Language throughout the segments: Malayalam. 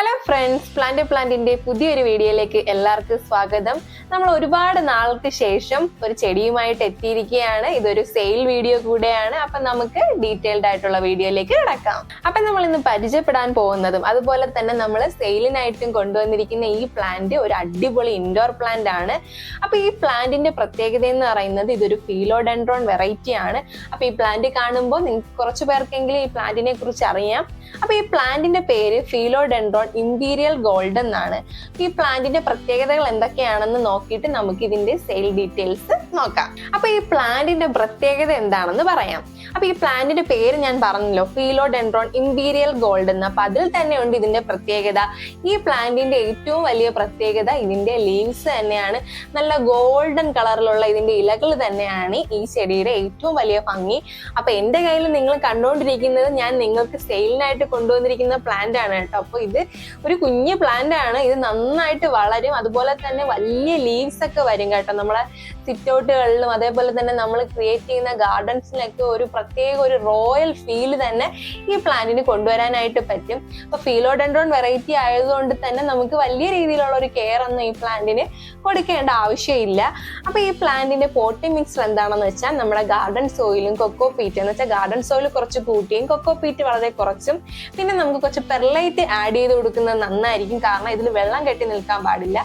ഹലോ ഫ്രണ്ട്സ് പ്ലാന്റ് പ്ലാന്റിന്റെ പുതിയൊരു വീഡിയോയിലേക്ക് എല്ലാവർക്കും സ്വാഗതം. നമ്മൾ ഒരുപാട് നാൾക്ക് ശേഷം ഒരു ചെടിയുമായിട്ട് എത്തിയിരിക്കുകയാണ്. ഇതൊരു സെയിൽ വീഡിയോ കൂടെയാണ്. അപ്പൊ നമുക്ക് ഡീറ്റെയിൽഡ് ആയിട്ടുള്ള വീഡിയോയിലേക്ക് കിടക്കാം. അപ്പൊ നമ്മൾ ഇന്ന് പരിചയപ്പെടാൻ പോകുന്നതും അതുപോലെ തന്നെ നമ്മൾ സെയിലിനായിട്ടും കൊണ്ടുവന്നിരിക്കുന്ന ഈ പ്ലാന്റ് ഒരു അടിപൊളി ഇൻഡോർ പ്ലാന്റ് ആണ്. അപ്പൊ ഈ പ്ലാന്റിന്റെ പ്രത്യേകത എന്ന് പറയുന്നത് ഇതൊരു ഫീലോഡെൻഡ്രോൺ വെറൈറ്റി ആണ്. അപ്പൊ ഈ പ്ലാന്റ് കാണുമ്പോൾ നിങ്ങൾക്ക് കുറച്ച് പേർക്കെങ്കിലും ഈ പ്ലാന്റിനെ കുറിച്ച് അറിയാം. അപ്പൊ ഈ പ്ലാന്റിന്റെ പേര് ഫീലോഡെൻഡ്രോൺ ഇമ്പീരിയൽ ഗോൾഡ് എന്നാണ്. ഈ പ്ലാന്റിന്റെ പ്രത്യേകതകൾ എന്തൊക്കെയാണെന്ന് നോക്കിയിട്ട് നമുക്ക് ഇതിന്റെ സെയിൽ ഡീറ്റെയിൽസ് നോക്കാം. അപ്പൊ ഈ പ്ലാന്റിന്റെ പ്രത്യേകത എന്താണെന്ന് പറയാം. അപ്പൊ ഈ പ്ലാന്റിന്റെ പേര് ഞാൻ പറഞ്ഞല്ലോ ഫീലോ ഡെൻഡ്രോൺ ഇമ്പീരിയൽ ഗോൾഡ് എന്ന്. അപ്പൊ അതിൽ തന്നെയുണ്ട് ഇതിന്റെ പ്രത്യേകത. ഈ പ്ലാന്റിന്റെ ഏറ്റവും വലിയ പ്രത്യേകത ഇതിന്റെ ലീവ്സ് തന്നെയാണ്. നല്ല ഗോൾഡൻ കളറിലുള്ള ഇതിന്റെ ഇലകൾ തന്നെയാണ് ഈ ചെടിയുടെ ഏറ്റവും വലിയ ഭംഗി. അപ്പൊ എന്റെ കയ്യിൽ നിങ്ങൾ കണ്ടുകൊണ്ടിരിക്കുന്നത് ഞാൻ നിങ്ങൾക്ക് സെയിലിനായിട്ട് കൊണ്ടുവന്നിരിക്കുന്ന പ്ലാന്റ് ആണ് കേട്ടോ. അപ്പൊ ഇത് ഒരു കുഞ്ഞു പ്ലാന്റ് ആണ്. ഇത് നന്നായിട്ട് വളരും. അതുപോലെ തന്നെ വലിയ ലീവ്സ് ഒക്കെ വരും കേട്ടോ. നമ്മളെ സിറ്റ് ഔട്ടുകളിലും അതേപോലെ തന്നെ നമ്മൾ ക്രിയേറ്റ് ചെയ്യുന്ന ഗാർഡൻസിലൊക്കെ ഒരു പ്രത്യേക ഒരു റോയൽ ഫീൽ തന്നെ ഈ പ്ലാന്റിന് കൊണ്ടുവരാനായിട്ട് പറ്റും. അപ്പൊ ഫീലോഡൻഡ്രോൺ വെറൈറ്റി ആയതുകൊണ്ട് തന്നെ നമുക്ക് വലിയ രീതിയിലുള്ള ഒരു കെയർ ഒന്നും ഈ പ്ലാന്റിന് കൊടുക്കേണ്ട ആവശ്യമില്ല. അപ്പൊ ഈ പ്ലാന്റിന്റെ പോട്ടി മിക്സർ എന്താണെന്ന് വെച്ചാൽ നമ്മുടെ ഗാർഡൻ സോയിലും കൊക്കോ പീറ്റ് എന്ന് വെച്ചാൽ ഗാർഡൻ സോയിൽ കുറച്ച് കൂട്ടിയും കൊക്കോ പീറ്റ് വളരെ കുറച്ചും പിന്നെ നമുക്ക് കുറച്ച് പെർലൈറ്റ് ആഡ് ചെയ്ത് കൊടുക്കുന്നത് നന്നായിരിക്കും. കാരണം ഇതിൽ വെള്ളം കെട്ടി നിൽക്കാൻ പാടില്ല.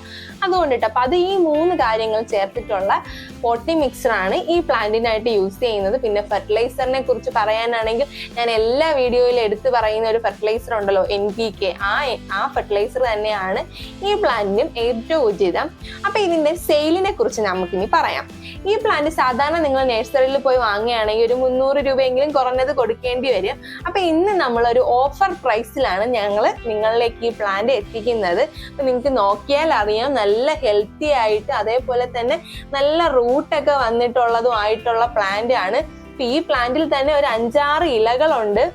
അതുകൊണ്ടിട്ട് അപ്പൊ അത് ഈ മൂന്ന് കാര്യങ്ങൾ ചേർത്തിട്ടുള്ള പോട്ടി മിക്സറാണ് ഈ പ്ലാന്റിനായിട്ട് യൂസ് ചെയ്യുന്നത്. പിന്നെ ഫെർട്ടിലൈസറിനെ കുറിച്ച് പറയാനാണെങ്കിൽ ഞാൻ എല്ലാ വീഡിയോയിലും എടുത്തു പറയുന്ന ഒരു ഫെർട്ടിലൈസർ ഉണ്ടല്ലോ എൻ പി കെ ആ ആ ഫെർട്ടിലൈസർ തന്നെയാണ് ഈ പ്ലാന്റിനും ഏറ്റവും ഉചിതം. അപ്പൊ ഇതിന്റെ സെയിലിനെ കുറിച്ച് നമുക്കിനി പറയാം. ഈ പ്ലാന്റ് സാധാരണ നിങ്ങൾ നഴ്സറിയിൽ പോയി വാങ്ങുകയാണെങ്കിൽ ഒരു മുന്നൂറ് രൂപയെങ്കിലും കുറഞ്ഞത് കൊടുക്കേണ്ടി വരും. അപ്പൊ ഇന്ന് നമ്മൾ ഒരു ഓഫർ പ്രൈസിലാണ് ഞങ്ങൾ നിങ്ങളിലേക്ക് ഈ പ്ലാന്റ് എത്തിക്കുന്നത്. നിങ്ങൾക്ക് നോക്കിയാൽ അറിയാം നല്ല ഹെൽത്തി ആയിട്ട് അതേപോലെ തന്നെ നല്ല റൂട്ടൊക്കെ വന്നിട്ടുള്ളതും ആയിട്ടുള്ള പ്ലാന്റ് ആണ്. ഈ പ്ലാന്റിൽ തന്നെ ഒരു അഞ്ചാറ് ഇലകളുണ്ട്.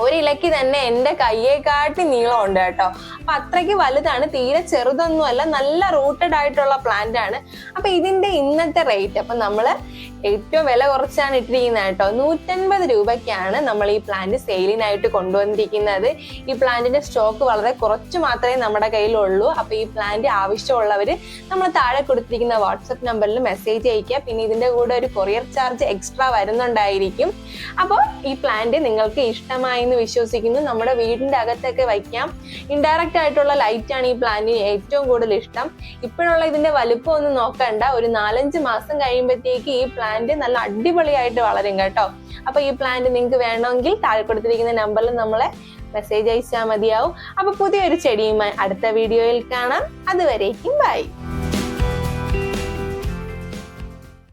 ഒരു ഇലയ്ക്ക് തന്നെ എന്റെ കയ്യേക്കാട്ടി നീളമുണ്ട് കേട്ടോ. അപ്പൊ അത്രയ്ക്ക് വലുതാണ്. തീരെ ചെറുതൊന്നുമല്ല. നല്ല റൂട്ടഡ് ആയിട്ടുള്ള പ്ലാന്റ് ആണ്. അപ്പൊ ഇതിന്റെ ഇന്നത്തെ റേറ്റ് അപ്പൊ നമ്മൾ ഏറ്റവും വില കുറച്ചാണ് ഇട്ടിരിക്കുന്നത് കേട്ടോ. നൂറ്റൻപത് രൂപയ്ക്കാണ് നമ്മൾ ഈ പ്ലാന്റ് സെയിലിനായിട്ട് കൊണ്ടുവന്നിരിക്കുന്നത്. ഈ പ്ലാന്റിന്റെ സ്റ്റോക്ക് വളരെ കുറച്ച് മാത്രമേ നമ്മുടെ കയ്യിലുള്ളൂ. അപ്പൊ ഈ പ്ലാന്റ് ആവശ്യമുള്ളവർ നമ്മൾ താഴെ കൊടുത്തിരിക്കുന്ന വാട്സപ്പ് നമ്പറിൽ മെസ്സേജ് അയക്കുക പിന്നെ ഇതിന്റെ കൂടെ ഒരു കൊറിയർ ചാർജ് എക്സ്ട്രാ വരുന്നുണ്ടായിരിക്കും. അപ്പോൾ ഈ പ്ലാന്റ് നിങ്ങൾക്ക് ഇഷ്ടമായി എന്ന് വിശ്വസിക്കുന്നു. നമ്മുടെ വീടിന്റെ അകത്തൊക്കെ വയ്ക്കാം. ഇൻഡയറക്റ്റ് ആയിട്ടുള്ള ലൈറ്റ് ആണ് ഈ പ്ലാന്റിന് ഏറ്റവും കൂടുതൽ ഇഷ്ടം. ഇപ്പോഴുള്ള ഇതിന്റെ വലുപ്പം ഒന്നും നോക്കണ്ട. ഒരു നാലഞ്ച് മാസം കഴിയുമ്പോഴത്തേക്ക് ഈ പ്ലാന്റ് നല്ല അടിപൊളിയായിട്ട് വളരും കേട്ടോ. അപ്പൊ ഈ പ്ലാന്റ് നിങ്ങൾക്ക് വേണമെങ്കിൽ താഴെ കൊടുത്തിരിക്കുന്ന നമ്പറിൽ നമ്മളെ മെസ്സേജ് അയച്ചാൽ മതിയാവും. അപ്പൊ പുതിയൊരു ചെടിയുമായി അടുത്ത വീഡിയോയിൽ കാണാം. അതുവരേക്കും ബൈ